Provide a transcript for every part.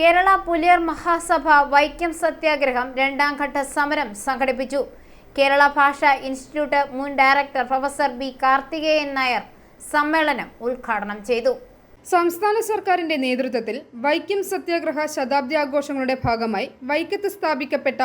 കേരള പുലിയർ മഹാസഭ വൈക്കം സത്യാഗ്രഹം രണ്ടാം ഘട്ട സമരം സംഘടിപ്പിച്ചു. കേരള ഭാഷാ ഇൻസ്റ്റിറ്റ്യൂട്ട് മുൻ director professor B Karthikeyan Nair സമ്മേളനം ഉദ്ഘാടനം ചെയ്തു. സംസ്ഥാന സർക്കാരിന്റെ നേതൃത്വത്തിൽ വൈക്കം സത്യാഗ്രഹ ശതാബ്ദി ആഘോഷങ്ങളുടെ ഭാഗമായി വൈക്കത്ത് സ്ഥാപിക്കപ്പെട്ട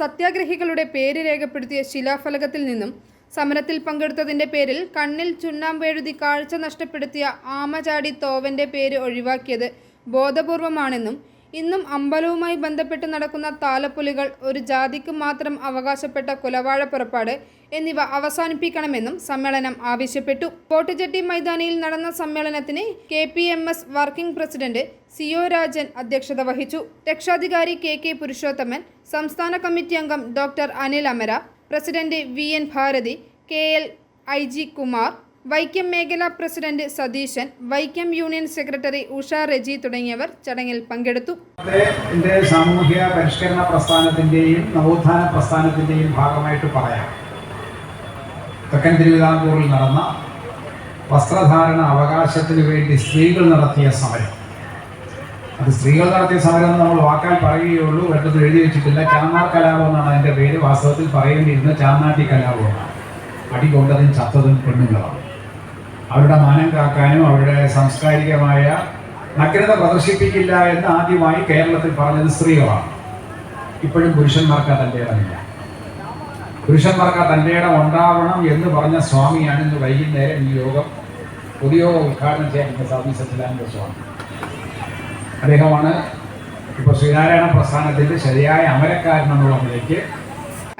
സത്യാഗ്രഹികളുടെ പേര് രേഖപ്പെടുത്തിയ ശിലാഫലകത്തിൽ നിന്നും സമരത്തിൽ പങ്കെടുത്തതിന്റെ പേരിൽ കണ്ണിൽ ചുണ്ണാമ്പെഴുതി കാഴ്ച നഷ്ടപ്പെടുത്തിയ ആമചാടി തോവന്റെ പേര് ഒഴിവാക്കിയത് ബോധപൂർവമാണെന്നും ഇന്നും അമ്പലവുമായി ബന്ധപ്പെട്ട് നടക്കുന്ന താലപ്പൊലികൾ ഒരു ജാതിക്ക് മാത്രം അവകാശപ്പെട്ട കുലവാഴ പുറപ്പാട് എന്നിവ അവസാനിപ്പിക്കണമെന്നും സമ്മേളനം ആവശ്യപ്പെട്ടു. കോട്ടുചെട്ടി മൈതാനിയിൽ നടന്ന സമ്മേളനത്തിന് K P M S working president C O Rajan അധ്യക്ഷത വഹിച്ചു. രക്ഷാധികാരി കെ കെ പുരുഷോത്തമൻ സംസ്ഥാന കമ്മിറ്റി അംഗം doctor Anil Amara president V N Bharathi K L I G Kumar Vaikom മേഖലാ president Satheesan Vaikom union secretary Usha Reji തുടങ്ങിയവർ ചടങ്ങിൽ പങ്കെടുത്തു. സാമൂഹ്യ പരിഷ്കരണ പ്രസ്ഥാനത്തിന്റെയും നവോത്ഥാന പ്രസ്ഥാനത്തിന്റെയും ഭാഗമായിട്ട് പറയാം. തെക്കൻ തിരുവിതാംകൂറിൽ നടന്ന വസ്ത്രധാരണ അവകാശത്തിന് വേണ്ടി സ്ത്രീകൾ നടത്തിയ സമരം. അത് സ്ത്രീകൾ നടത്തിയ സമരം എന്ന് നമ്മൾ വാക്കാൽ പറയുകയുള്ളൂ വെട്ടത്തിൽ എഴുതി വെച്ചിട്ടില്ല. ചാന്നാർ കലാപം എന്നാണ് അതിന്റെ പേര് വാസ്തവത്തിൽ പറയേണ്ടിയിരുന്ന ചാന്നാട്ടി കലാപമാണ് അടികൊണ്ടതും ചത്തതും പെണ്ണുങ്ങളാണ്. അവരുടെ മാനം കാക്കാനും അവരുടെ സാംസ്കാരികമായ നഗ്നത പ്രദർശിപ്പിക്കില്ല എന്ന് ആദ്യമായി കേരളത്തിൽ പറഞ്ഞത് സ്ത്രീകളാണ്. ഇപ്പോഴും പുരുഷന്മാർക്ക് തന്റെ ഇടമില്ല പുരുഷന്മാർക്ക് തന്റെ ഇടം ഉണ്ടാവണം എന്ന് പറഞ്ഞ സ്വാമിയാണ് ഇന്ന് വൈകുന്നേരം ഈ യോഗം പൊതുയോഗം ഉദ്ഘാടനം ചെയ്യാൻ സ്വാമി സച്ചിദാനന്ദ സ്വാമി. അദ്ദേഹമാണ് ഇപ്പോൾ ശ്രീനാരായണ പ്രസ്ഥാനത്തിന്റെ ശരിയായ അമരക്കാരൻ എന്നുള്ള നിലയ്ക്ക്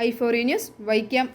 ഐ ഫോറി ന്യൂസ് വൈക്കം